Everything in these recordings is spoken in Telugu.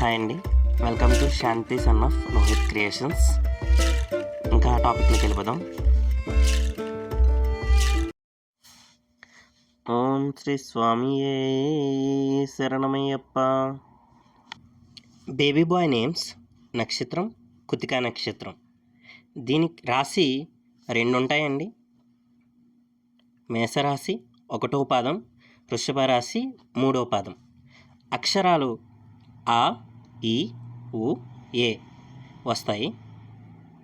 హాయ్ అండి. Welcome to Shanti son of Rohit creations ఇంకా టాపిక్లోకి వెళ్ళిపోదాం. ఓం శ్రీ స్వామియే శరణమయ్యప్ప. బేబీ బాయ్ నేమ్స్ నక్షత్రం కుతికా నక్షత్రం. దీనికి రాశి రెండు ఉంటాయండి. మేషరాశి ఒకటో పాదం వృషభ రాశి మూడో పాదం. అక్షరాలు ఆ ఈ ఉ ఏ వస్తాయి.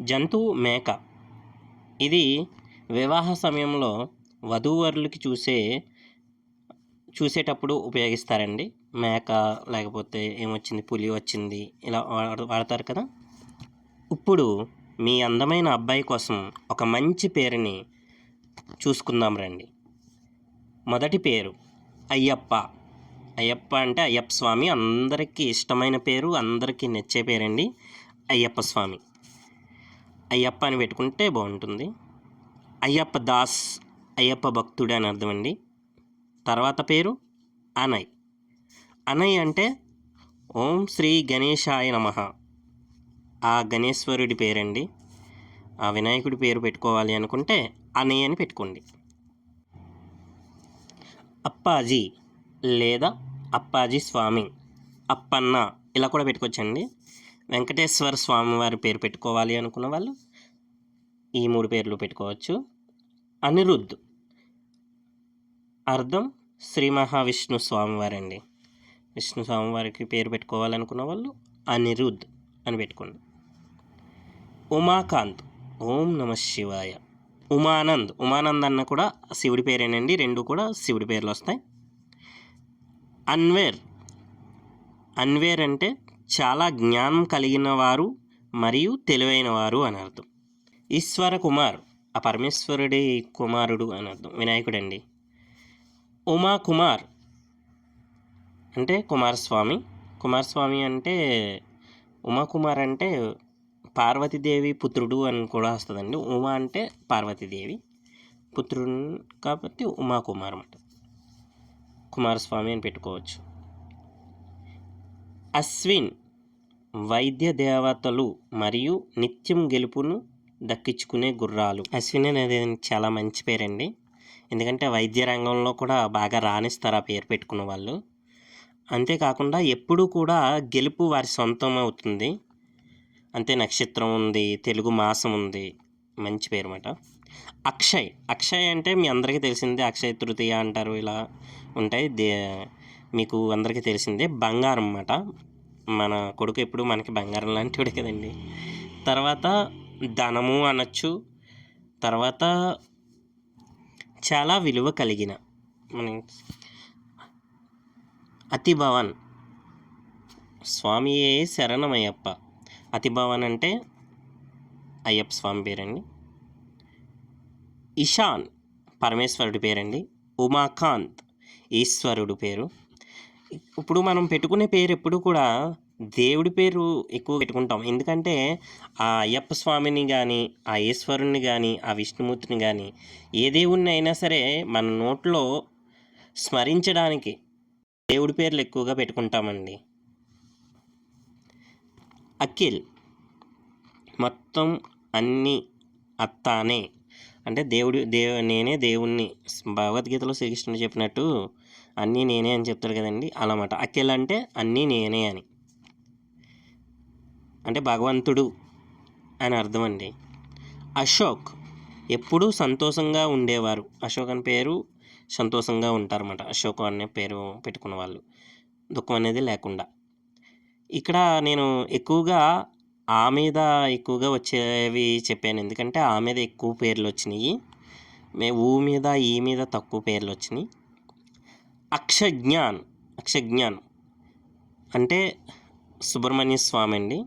జంతువు మేక. ఇది వివాహ సమయంలో వధూవరులకి చూసే చూసేటప్పుడు ఉపయోగిస్తారండి. మేక లేకపోతే ఏమొచ్చింది? పులి వచ్చింది. ఇలా వాడ- వాడతారు కదా. ఇప్పుడు మీ అందమైన అబ్బాయి కోసం ఒక మంచి పేరుని చూసుకుందాం రండి. మొదటి పేరు అయ్యప్ప. అయ్యప్ప అంటే అయ్యప్ప స్వామి. అందరికీ ఇష్టమైన పేరు అందరికీ నచ్చే పేరండి అయ్యప్ప స్వామి. అయ్యప్ప అని పెట్టుకుంటే బాగుంటుంది. అయ్యప్ప దాస్ అయ్యప్ప భక్తుడు అని అర్థం అండి. తర్వాత పేరు అనయ్. అనయ్ అంటే ఓం శ్రీ గణేశాయ నమః. ఆ గణేశ్వరుడి పేరండి. ఆ వినాయకుడి పేరు పెట్టుకోవాలి అనుకుంటే అనయ్ అని పెట్టుకోండి. అప్పాజీ లేదా అప్పాజీ స్వామి అప్పన్న ఇలా కూడా పెట్టుకోవచ్చండి. వెంకటేశ్వర స్వామి వారి పేరు పెట్టుకోవాలి అనుకున్న వాళ్ళు ఈ మూడు పేర్లు పెట్టుకోవచ్చు. అనిరుద్ధ్ అర్థం శ్రీ మహావిష్ణు స్వామివారండి విష్ణు స్వామివారికి పేరు పెట్టుకోవాలనుకున్న వాళ్ళు అనిరుద్ధ్ అని పెట్టుకోండి. ఉమాకాంత్ ఓం నమ శివాయ. ఉమానంద్ ఉమానంద్ అన్న కూడా శివుడి పేరేనండి రెండు కూడా శివుడి పేర్లు వస్తాయి. అన్వేర్. అన్వేర్ అంటే చాలా జ్ఞానం కలిగిన వారు మరియు తెలివైన వారు అని అర్థం. ఈశ్వర కుమార్ ఆ పరమేశ్వరుడి కుమారుడు అని అర్థం. వినాయకుడండి. ఉమా కుమార్ అంటే కుమారస్వామి. కుమారస్వామి అంటే ఉమా కుమార్ అంటే పార్వతీదేవి పుత్రుడు అని కూడా వస్తుందండి. ఉమా అంటే పార్వతీదేవి పుత్రుడు కాబట్టి ఉమాకుమార్ అన్నమాట. కుమారస్వామి అని పెట్టుకోవచ్చు. అశ్విన్ వైద్య దేవతలు మరియు నిత్యం గెలుపును దక్కించుకునే గుర్రాలు. అశ్విన్ అనేది చాలా మంచి పేరండి. ఎందుకంటే వైద్య రంగంలో కూడా బాగా రాణిస్తారు ఆ పేరు పెట్టుకున్న వాళ్ళు. అంతేకాకుండా ఎప్పుడూ కూడా గెలుపు వారి సొంతం అవుతుంది. అంతే నక్షత్రం ఉంది తెలుగు మాసం ఉంది. మంచి పేరు అన్నమాట. అక్షయ్. అక్షయ్ అంటే మీ అందరికీ తెలిసిందే అక్షయ తృతీయ అంటారు ఇలా ఉంటాయి. దే మీకు అందరికీ తెలిసిందే బంగారం అన్నమాట. మన కొడుకు ఎప్పుడు మనకి బంగారం లాంటివాడే కదండి. తర్వాత ధనము అనొచ్చు. తర్వాత చాలా విలువ కలిగిన అతి భవన్ స్వామియే శరణమయ్యప్ప. అతిభవన్ అంటే అయ్యప్ప స్వామి పేరండి. ఇషాన్ పరమేశ్వరుడి పేరండి. ఉమాకాంత్ ఈశ్వరుడు పేరు. ఇప్పుడు మనం పెట్టుకునే పేరు ఎప్పుడు కూడా దేవుడి పేరు ఎక్కువ పెట్టుకుంటాం. ఎందుకంటే ఆ అయ్యప్ప స్వామిని కానీ ఆ ఈశ్వరుణ్ణి కానీ ఆ విష్ణుమూర్తిని కానీ ఏ దేవుణ్ణి అయినా సరే మన నోట్లో స్మరించడానికి దేవుడి పేర్లు ఎక్కువగా పెట్టుకుంటామండి. అఖిల్ మొత్తం అన్నీ అత్తానే అంటే దేవుడు దేవు నేనే దేవుణ్ణి. భగవద్గీతలో శ్రీకృష్ణుడు చెప్పినట్టు అన్నీ నేనే అని చెప్తారు కదండి. అలామాట. అఖిల్ అంటే అన్నీ నేనే అని. అంటే భగవంతుడు అని అర్థం అండి. అశోక్ ఎప్పుడూ సంతోషంగా ఉండేవారు. అశోక్ అని పేరు సంతోషంగా ఉంటారన్నమాట. అశోక్ అనే పేరు పెట్టుకున్న వాళ్ళు. దుఃఖం అనేది లేకుండా. ఇక్కడ నేను ఎక్కువగా ఆ మీద ఎక్కువగా వచ్చేవి చెప్పాను. ఎందుకంటే ఆ మీద ఎక్కువ పేర్లు వచ్చినాయి. మే ఊ మీద ఈ మీద తక్కువ పేర్లు వచ్చినాయి. అక్షజ్ఞాన్ అక్షజ్ఞాన్ అంటే సుబ్రహ్మణ్య స్వామి అండి.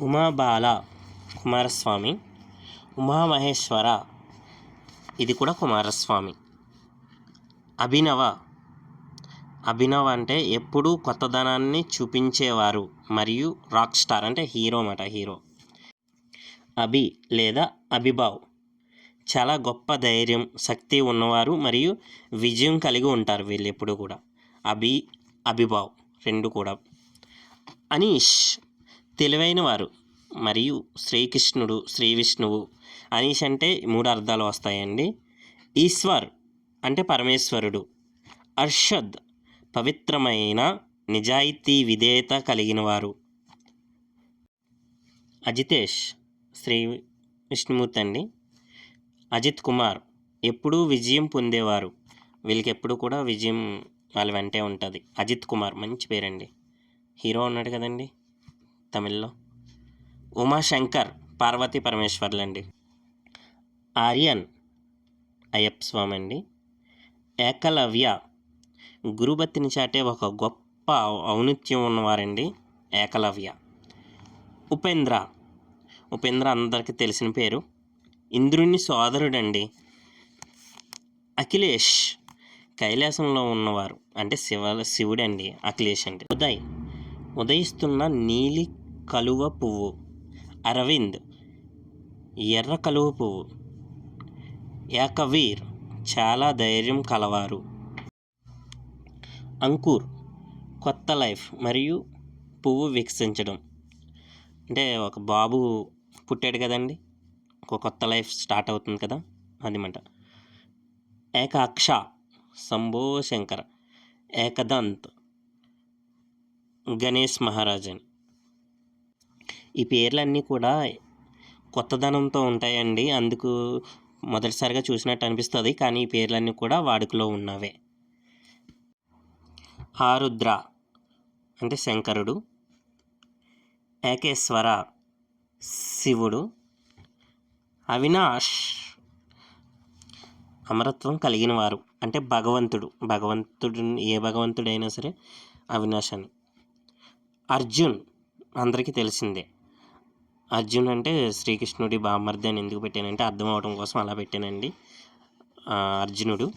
ఉమాబాల కుమారస్వామి ఉమామహేశ్వర ఇది కూడా కుమారస్వామి. అభినవ అభినవ్ అంటే ఎప్పుడూ కొత్తదనాన్ని చూపించేవారు మరియు రాక్ స్టార్ అంటే హీరో అన్నమాట హీరో. అభి లేదా అభిభావ్. చాలా గొప్ప ధైర్యం శక్తి ఉన్నవారు మరియు విజయం కలిగి ఉంటారు వీళ్ళు ఎప్పుడు కూడా. అభి అభిభావ్ రెండు కూడా. అనీష్ తెలివైన వారు మరియు శ్రీకృష్ణుడు శ్రీ విష్ణువు. అనీష్ అంటే మూడు అర్థాలు వస్తాయండి. ఈశ్వర్ అంటే పరమేశ్వరుడు. అర్షద్ పవిత్రమైన నిజాయితీ విధేయత కలిగిన వారు అజితేష్ శ్రీ విష్ణుమూర్తి అండి. అజిత్ కుమార్ ఎప్పుడూ విజయం పొందేవారు. వీళ్ళకి ఎప్పుడు కూడా విజయం వాళ్ళ వెంటే ఉంటుంది. అజిత్ కుమార్ మంచి పేరండి. హీరో ఉన్నాడు కదండి తమిళ్ళో. ఉమాశంకర్ పార్వతీ పరమేశ్వర్లండి. ఆర్యన్ అయ్యప్ప స్వామి అండి. ఏకలవ్య గురుబత్తిని చాటే ఒక గొప్ప ఔనిత్యం ఉన్నవారండి ఏకలవ్య. ఉపేంద్ర. ఉపేంద్ర అందరికీ తెలిసిన పేరు. ఇంద్రుని సోదరుడండి. అఖిలేష్. కైలాసంలో ఉన్నవారు. అంటే శివ శివుడండి అఖిలేష్ అంటే. ఉదయ్. ఉదయిస్తున్న నీలి కలువ పువ్వు. అరవింద్. ఎర్ర కలువ పువ్వు. ఏకవీర్. చాలా ధైర్యం కలవారు. అంకుర్ కొత్త లైఫ్ మరియు పువ్వు వికసించడం. అంటే ఒక బాబు పుట్టాడు కదండి ఒక కొత్త లైఫ్ స్టార్ట్ అవుతుంది కదా అదిమాట ఏకాక్ష శంభో శంకర ఏకదంత్ గణేష్ మహారాజన్. ఈ పేర్లన్నీ కూడా కొత్తదనంతో ఉంటాయండి. అందుకు మొదటిసారిగా చూసినట్టు అనిపిస్తుంది కానీ ఈ పేర్లన్నీ కూడా వాడుకలో ఉన్నవే. ఆరుద్ర అంటే శంకరుడు. ఏకేశ్వర శివుడు. అవినాష్ అమరత్వం కలిగిన వారు అంటే భగవంతుడు. భగవంతుడు ఏ భగవంతుడైనా సరే అవినాష్ అని. అర్జున్ అందరికీ తెలిసిందే. అర్జున్ అంటే శ్రీకృష్ణుడి బామర్ది అని ఎందుకు పెట్టానంటే అర్థం అవడం కోసం అలా పెట్టానండి. అర్జునుడు.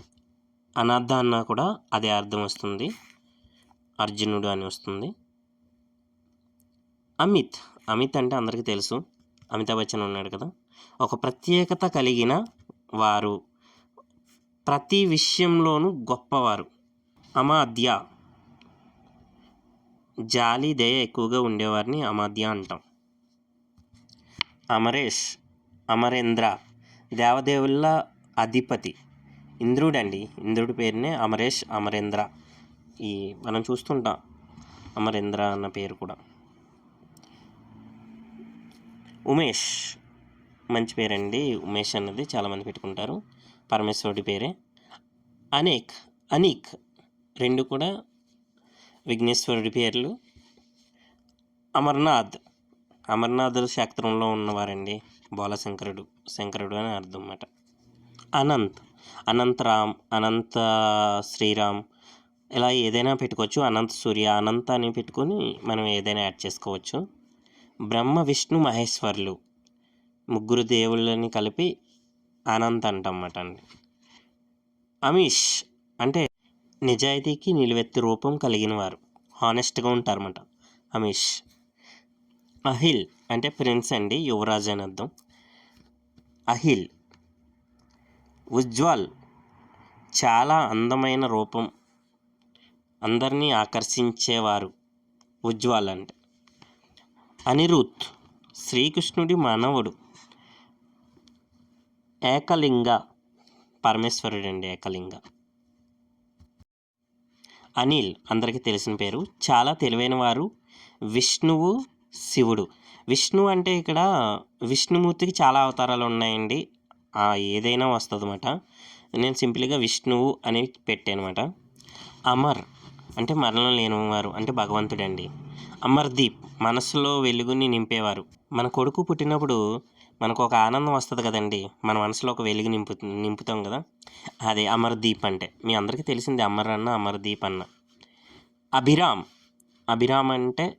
అనాథ అన్న కూడా అదే అర్థం వస్తుంది. అర్జునుడు అని వస్తుంది. అమిత్ అమిత్ అంటే అందరికీ తెలుసు. అమితాబ్ బచ్చన్ ఉన్నాడు కదా. ఒక ప్రత్యేకత కలిగిన వారు ప్రతి విషయంలోనూ గొప్పవారు. అమాద్య జాలి దయ ఎక్కువగా ఉండేవారిని అమాద్య అంటాం. అమరేష్ అమరేంద్ర దేవదేవుల అధిపతి. ఇంద్రుడండి. ఇంద్రుడి పేరునే అమరేష్ అమరేంద్ర. ఈ మనం చూస్తుంటాం. అమరేంద్ర అన్న పేరు కూడా. ఉమేష్ మంచి పేరండి. ఉమేష్ అన్నది చాలామంది పెట్టుకుంటారు. పరమేశ్వరుడి పేరే. అనేక్ అనీక్ రెండు కూడా విఘ్నేశ్వరుడి పేర్లు. అమర్నాథ్ అమర్నాథ్ క్షేత్రంలో ఉన్నవారండి. బాలశంకరుడు శంకరుడు అని అర్థం అన్నమాట. అనంత్ అనంతరామ్ అనంత శ్రీరామ్ ఇలా ఏదైనా పెట్టుకోవచ్చు. అనంత సూర్య అనంత అని పెట్టుకొని మనం ఏదైనా యాడ్ చేసుకోవచ్చు. బ్రహ్మ విష్ణు మహేశ్వర్లు ముగ్గురు దేవుళ్ళని కలిపి అనంత్ అంటమాట అండి. అమీష్ అంటే నిజాయితీకి నిలువెత్తి రూపం కలిగిన వారు. హానెస్ట్గా ఉంటారన్నమాట అమీష్. అహిల్ అంటే ప్రిన్స్ అండి యువరాజు అని అర్థం. అహిల్ ఉజ్వల్ చాలా అందమైన రూపం అందరినీ ఆకర్షించేవారు ఉజ్వాల్ అంటే. అనిరుత్ శ్రీకృష్ణుడి మానవుడు. ఏకలింగ పరమేశ్వరుడు అండి ఏకలింగ. అనిల్ అందరికీ తెలిసిన పేరు. చాలా తెలివైన వారు విష్ణువు శివుడు. విష్ణు అంటే ఇక్కడ విష్ణుమూర్తికి చాలా అవతారాలు ఉన్నాయండి. ఏదైనా వస్తుంది అనమాట నేను సింపుల్గా విష్ణువు అని పెట్టాను అనమాట అమర్ అంటే మరణం లేనివారు అంటే భగవంతుడండి. అమర్దీప్ మనసులో వెలుగుని నింపేవారు. మన కొడుకు పుట్టినప్పుడు మనకు ఒక ఆనందం వస్తుంది కదండి. మన మనసులో ఒక వెలుగు నింపు నింపుతాం కదా. అదే అమర్దీప్ అంటే. మీ అందరికీ తెలిసింది అమర్ అన్న అమర్దీప్ అన్న. అభిరామ్. అభిరామ్ అంటే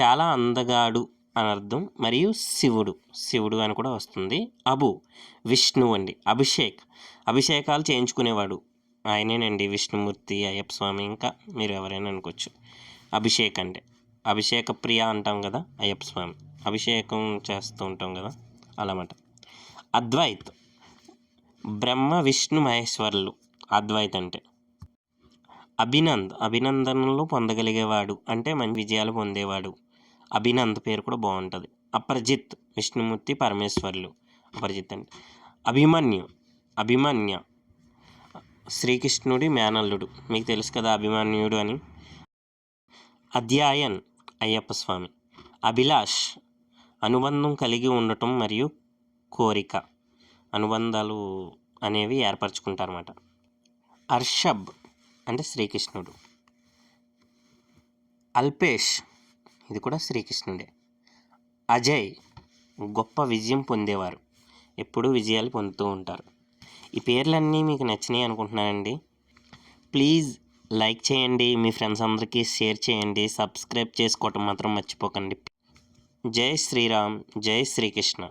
చాలా అందగాడు అని అర్థం. మరియు శివుడు. శివుడు అని కూడా వస్తుంది. అబు. విష్ణువు అండి. అభిషేక్. అభిషేకాలు చేయించుకునేవాడు. ఆయనేనండి విష్ణుమూర్తి అయ్యప్ప స్వామి ఇంకా మీరు ఎవరైనా అనుకోవచ్చు. అభిషేక్ అంటే. అభిషేక ప్రియ అంటాం కదా అయ్యప్ప స్వామి. అభిషేకం చేస్తూ ఉంటాం కదా అలామాట. అద్వైత్. బ్రహ్మ విష్ణు మహేశ్వరులు. అద్వైత్ అంటే. అభినంద్. అభినందనలు పొందగలిగేవాడు అంటే మంచి విజయాలు పొందేవాడు. అభినంద్ పేరు కూడా బాగుంటుంది. అపరిజిత్ విష్ణుమూర్తి పరమేశ్వర్లు. అపరిజిత్ అంటే. అభిమన్యు. అభిమన్య. శ్రీకృష్ణుడి మేనల్లుడు. మీకు తెలుసు కదా అభిమాన్యుడు అని. అధ్యాయన్ అయ్యప్ప స్వామి. అభిలాష్ అనుబంధం కలిగి ఉండటం మరియు కోరిక. అనుబంధాలు అనేవి ఏర్పరచుకుంటారన్నమాట. అర్షబ్ అంటే శ్రీకృష్ణుడు. అల్పేష్ ఇది కూడా శ్రీకృష్ణుడే. అజయ్ గొప్ప విజయం పొందేవారు. ఎప్పుడూ విజయాలు పొందుతూ ఉంటారు. ఈ పేర్లన్నీ మీకు నచ్చినాయి అనుకుంటున్నానండి. ప్లీజ్ లైక్ చేయండి మీ ఫ్రెండ్స్ అందరికీ షేర్ చేయండి సబ్స్క్రైబ్ చేసుకోవటం మాత్రం మర్చిపోకండి. జై శ్రీరామ్ జై శ్రీకృష్ణ.